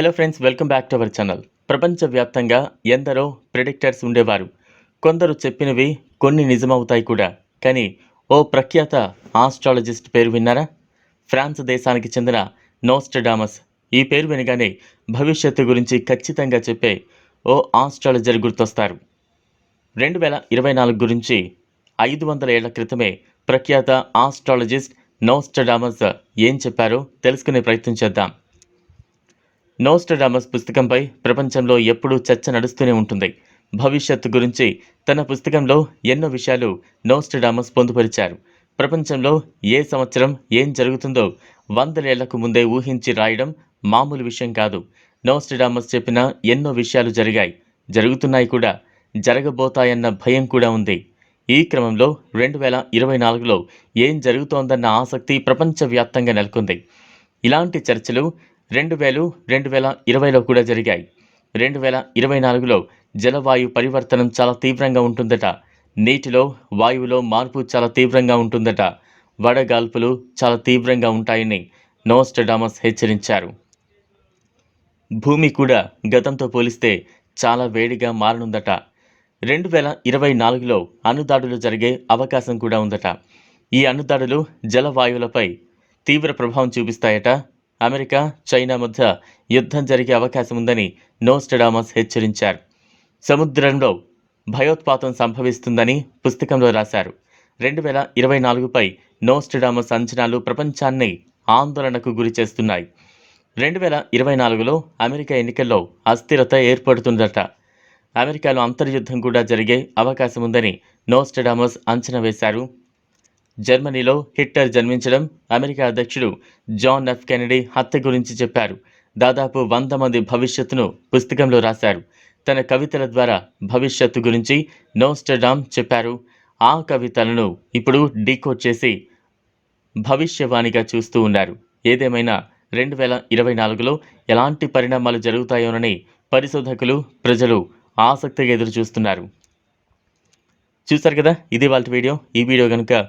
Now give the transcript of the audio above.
Hello friends welcome back to our channel. ప్రపంచవ్యాప్తంగా ఎందరో predictors ఉండేవారు. కొందరు చెప్పినవి కొన్ని నిజమవుతాయి కూడా. కానీ ఓ ప్రఖ్యాత ఆస్ట్రాలజిస్ట్ పేరు విన్నారా? ఫ్రాన్స్ దేశానికి చెందిన నోస్టడామస్. ఈ పేరు వినగానే భవిష్యత్తు గురించి ఖచ్చితంగా చెప్పే ఓ ఆస్ట్రాలజర్ గుర్తొస్తారు. రెండు వేల ఇరవై నాలుగు గురించి ఐదు వందల ఏళ్ళ క్రితమే ప్రఖ్యాత ఆస్ట్రాలజిస్ట్ నోస్టడామస్ ఏం చెప్పారో తెలుసుకునే ప్రయత్నం చేద్దాం. నోస్టడామస్ పుస్తకంపై ప్రపంచంలో ఎప్పుడూ చర్చ నడుస్తూనే ఉంటుంది. భవిష్యత్తు గురించి తన పుస్తకంలో ఎన్నో విషయాలు నోస్టడామస్ పొందుపరిచారు. ప్రపంచంలో ఏ సంవత్సరం ఏం జరుగుతుందో వందలేళ్ళకు ముందే ఊహించి రాయడం మామూలు విషయం కాదు. నోస్టడామస్ చెప్పిన ఎన్నో విషయాలు జరిగాయి. జరుగుతున్నాయి కూడా. జరగబోతాయన్న భయం కూడా ఉంది. ఈ క్రమంలో రెండు వేల ఇరవై నాలుగులో ఏం జరుగుతోందన్న ఆసక్తి ప్రపంచవ్యాప్తంగా నెలకొంది. ఇలాంటి చర్చలు రెండు వేలు రెండు వేల ఇరవైలో కూడా జరిగాయి. రెండు వేల ఇరవై నాలుగులో జలవాయు పరివర్తనం చాలా తీవ్రంగా ఉంటుందట. నీటిలో వాయువులో మార్పు చాలా తీవ్రంగా ఉంటుందట. వడగాల్పులు చాలా తీవ్రంగా ఉంటాయని నోస్టడామస్ హెచ్చరించారు. భూమి కూడా గతంతో పోలిస్తే చాలా వేడిగా మారనుందట. రెండు వేల ఇరవై నాలుగులో అణుదాడులు జరిగే అవకాశం కూడా ఉందట. ఈ అణుదాడులు జలవాయువులపై తీవ్ర ప్రభావం చూపిస్తాయట అమెరికా చైనా మధ్య యుద్ధం జరిగే అవకాశం ఉందని నోస్టడామస్ హెచ్చరించారు. సముద్రంలో భయోత్పాతం సంభవిస్తుందని పుస్తకంలో రాశారు. రెండు వేల ఇరవై నాలుగుపై నోస్టడామస్ అంచనాలు ప్రపంచాన్ని ఆందోళనకు గురి చేస్తున్నాయి. రెండు వేల ఇరవై నాలుగులో అమెరికా ఎన్నికల్లో అస్థిరత ఏర్పడుతుందట. అమెరికాలో అంతర్యుద్ధం కూడా జరిగే అవకాశం ఉందని నోస్టడామస్ అంచనా వేశారు. జర్మనీలో హిట్లర్ జన్మించడం అమెరికా అధ్యక్షుడు జాన్ ఎఫ్ కెనడీ హత్య గురించి చెప్పారు. దాదాపు వంద మంది భవిష్యత్తును పుస్తకంలో రాశారు. తన కవితల ద్వారా భవిష్యత్తు గురించి నోస్టర్డామ్ చెప్పారు. ఆ కవితలను ఇప్పుడు డీకోడ్ చేసి భవిష్యవాణిగా చూస్తూ ఉన్నారు. ఏదేమైనా రెండు వేల ఇరవై నాలుగులో ఎలాంటి పరిణామాలు జరుగుతాయోనని పరిశోధకులు ప్రజలు ఆసక్తిగా ఎదురు చూస్తున్నారు చూసారు కదా? ఇది వాళ్ళ వీడియో. ఈ వీడియో కనుక